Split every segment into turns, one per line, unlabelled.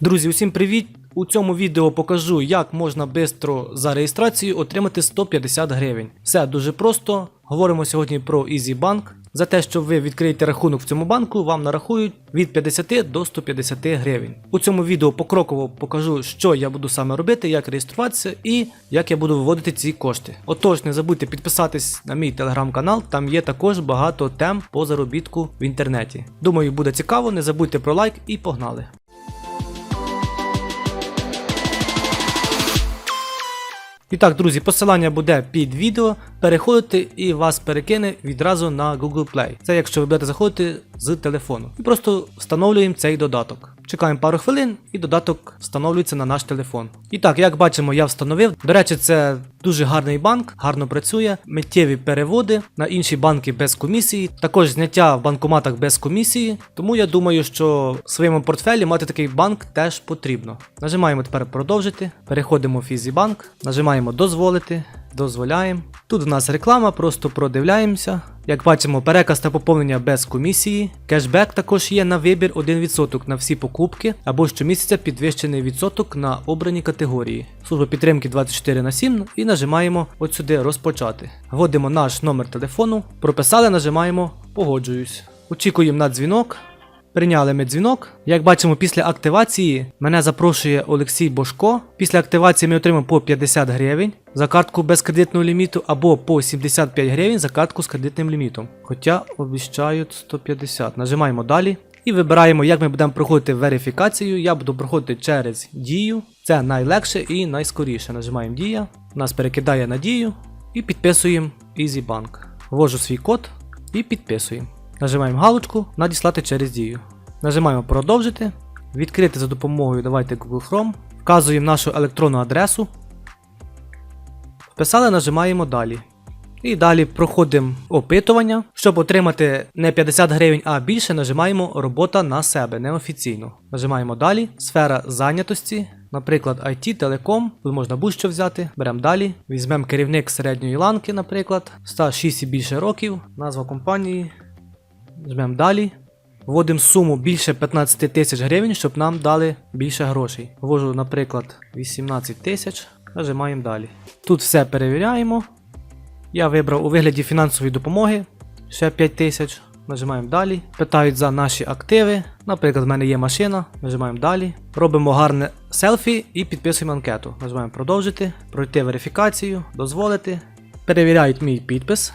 Друзі, усім привіт! У цьому відео покажу, як можна швидко за реєстрацію отримати 150 гривень. Все дуже просто. Говоримо сьогодні про EasyBank. За те, що ви відкриєте рахунок в цьому банку, вам нарахують від 50 до 150 гривень. У цьому відео покроково покажу, що я буду саме робити, як реєструватися і як я буду виводити ці кошти. Отож, не забудьте підписатись на мій телеграм-канал, там є також багато тем по заробітку в інтернеті. Думаю, буде цікаво, не забудьте про лайк і погнали. І так, друзі, посилання буде під відео. Переходите і вас перекине відразу на Google Play. Це якщо ви будете заходити з телефону. І просто встановлюємо цей додаток. Чекаємо пару хвилин і додаток встановлюється на наш телефон. І так, як бачимо, я встановив. До речі, це дуже гарний банк, гарно працює. Миттєві переводи на інші банки без комісії, також зняття в банкоматах без комісії. Тому я думаю, що в своєму портфелі мати такий банк теж потрібно. Нажимаємо тепер продовжити, переходимо в EasyBank, нажимаємо дозволити. Дозволяємо. Тут у нас реклама, просто продивляємося. Як бачимо, переказ та поповнення без комісії. Кешбек також є на вибір 1% на всі покупки або щомісяця підвищений відсоток на обрані категорії. Служба підтримки 24 на 7 і нажимаємо от сюди розпочати. Вводимо наш номер телефону, прописали, нажимаємо погоджуюсь. Очікуємо на дзвінок. Прийняли ми дзвінок. Як бачимо, після активації мене запрошує Олексій Бошко. Після активації ми отримаємо по 50 гривень за картку без кредитного ліміту або по 75 гривень за картку з кредитним лімітом. Хоча обіщають 150. Нажимаємо далі. І вибираємо, як ми будемо проходити верифікацію. Я буду проходити через дію. Це найлегше і найскоріше. Нажимаємо Дія. Нас перекидає на дію і підписуємо EasyBank. Ввожу свій код і підписуємо. Нажимаємо галочку Надіслати через дію. Нажимаємо Продовжити. Відкрити за допомогою давайте Google Chrome. Вказуємо нашу електронну адресу. Вписали, нажимаємо Далі. І далі проходимо опитування. Щоб отримати не 50 гривень, а більше, нажимаємо Робота на себе неофіційно. Нажимаємо далі. Сфера зайнятості. Наприклад, IT, телеком, тут можна будь-що взяти. Беремо далі. Візьмемо керівник середньої ланки, наприклад, стаж 6 і більше років, назва компанії. Жмемо далі. Вводимо суму більше 15 тисяч гривень, щоб нам дали більше грошей. Ввожу, наприклад, 18 тисяч. Нажимаємо далі. Тут все перевіряємо. Я вибрав у вигляді фінансової допомоги ще 5 тисяч. Нажимаємо далі. Питають за наші активи. Наприклад, в мене є машина. Нажимаємо далі. Робимо гарне селфі і підписуємо анкету. Нажимаємо продовжити, пройти верифікацію, дозволити. Перевіряють мій підпис.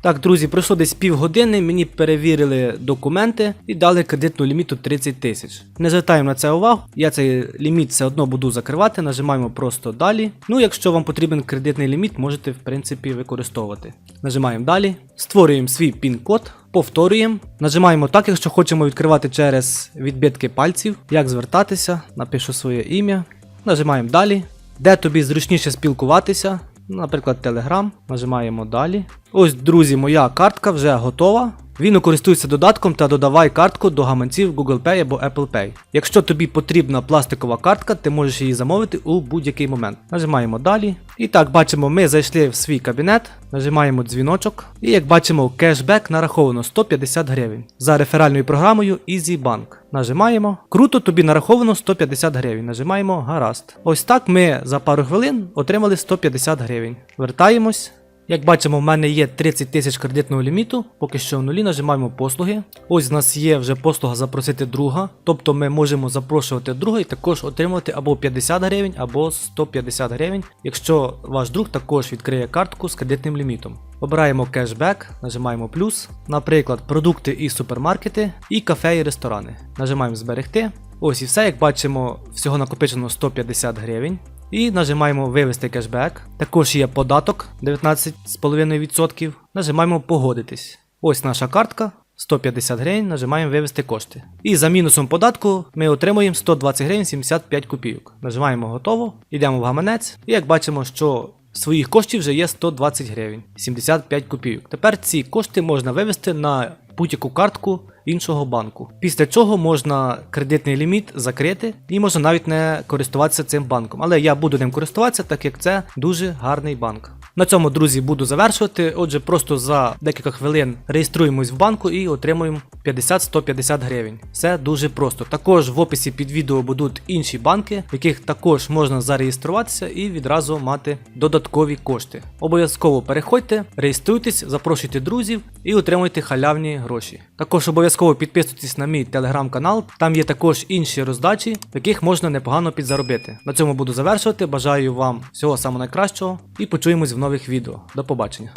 Так, друзі, пройшло десь півгодини, мені перевірили документи і дали кредитну ліміту 30 тисяч. Не звертаємо на це увагу, я цей ліміт все одно буду закривати, нажимаємо просто далі. Ну, якщо вам потрібен кредитний ліміт, можете в принципі використовувати. Нажимаємо далі, створюємо свій пін-код, повторюємо, нажимаємо так, якщо хочемо відкривати через відбитки пальців, як звертатися, напишу своє ім'я, нажимаємо далі, де тобі зручніше спілкуватися. Наприклад, Telegram, нажимаємо далі. Ось, друзі, моя картка вже готова. Він користується додатком та додавай картку до гаманців Google Pay або Apple Pay. Якщо тобі потрібна пластикова картка, ти можеш її замовити у будь-який момент. Нажимаємо далі. І так, бачимо, ми зайшли в свій кабінет, нажимаємо дзвіночок. І як бачимо, кешбек нараховано 150 гривень за реферальною програмою EasyBank. Нажимаємо. Круто, тобі нараховано 150 гривень. Нажимаємо гаразд. Ось так ми за пару хвилин отримали 150 гривень. Вертаємось. Як бачимо, в мене є 30 тисяч кредитного ліміту, поки що в нулі нажимаємо послуги. Ось у нас є вже послуга запросити друга, тобто ми можемо запрошувати друга і також отримувати або 50 гривень, або 150 гривень, якщо ваш друг також відкриє картку з кредитним лімітом. Обираємо кешбек, нажимаємо плюс, наприклад, продукти і супермаркети, і кафе і ресторани. Нажимаємо зберегти. Ось і все, як бачимо, всього накопичено 150 гривень. І нажимаємо вивести кешбек. Також є податок 19,5%. Нажимаємо погодитись. Ось наша картка. 150 гривень, нажимаємо вивести кошти. І за мінусом податку ми отримуємо 120 гривень 75 копійок. Нажимаємо готово, йдемо в гаманець. І як бачимо, що своїх коштів вже є 120 гривень 75 копійок. Тепер ці кошти можна вивести на будь-яку картку іншого банку. Після чого можна кредитний ліміт закрити і можна навіть не користуватися цим банком. Але я буду ним користуватися, так як це дуже гарний банк. На цьому, друзі, буду завершувати. Отже, просто за декілька хвилин реєструємось в банку і отримуємо 50-150 гривень. Все дуже просто. Також в описі під відео будуть інші банки, в яких також можна зареєструватися і відразу мати додаткові кошти. Обов'язково переходьте, реєструйтесь, запрошуйте друзів і отримуйте халявні гроші. Також обов'язково підписуйтесь на мій телеграм-канал, там є також інші роздачі, в яких можна непогано підзаробити. На цьому буду завершувати. Бажаю вам всього самого найкращого і почуємось в нових відео. До побачення.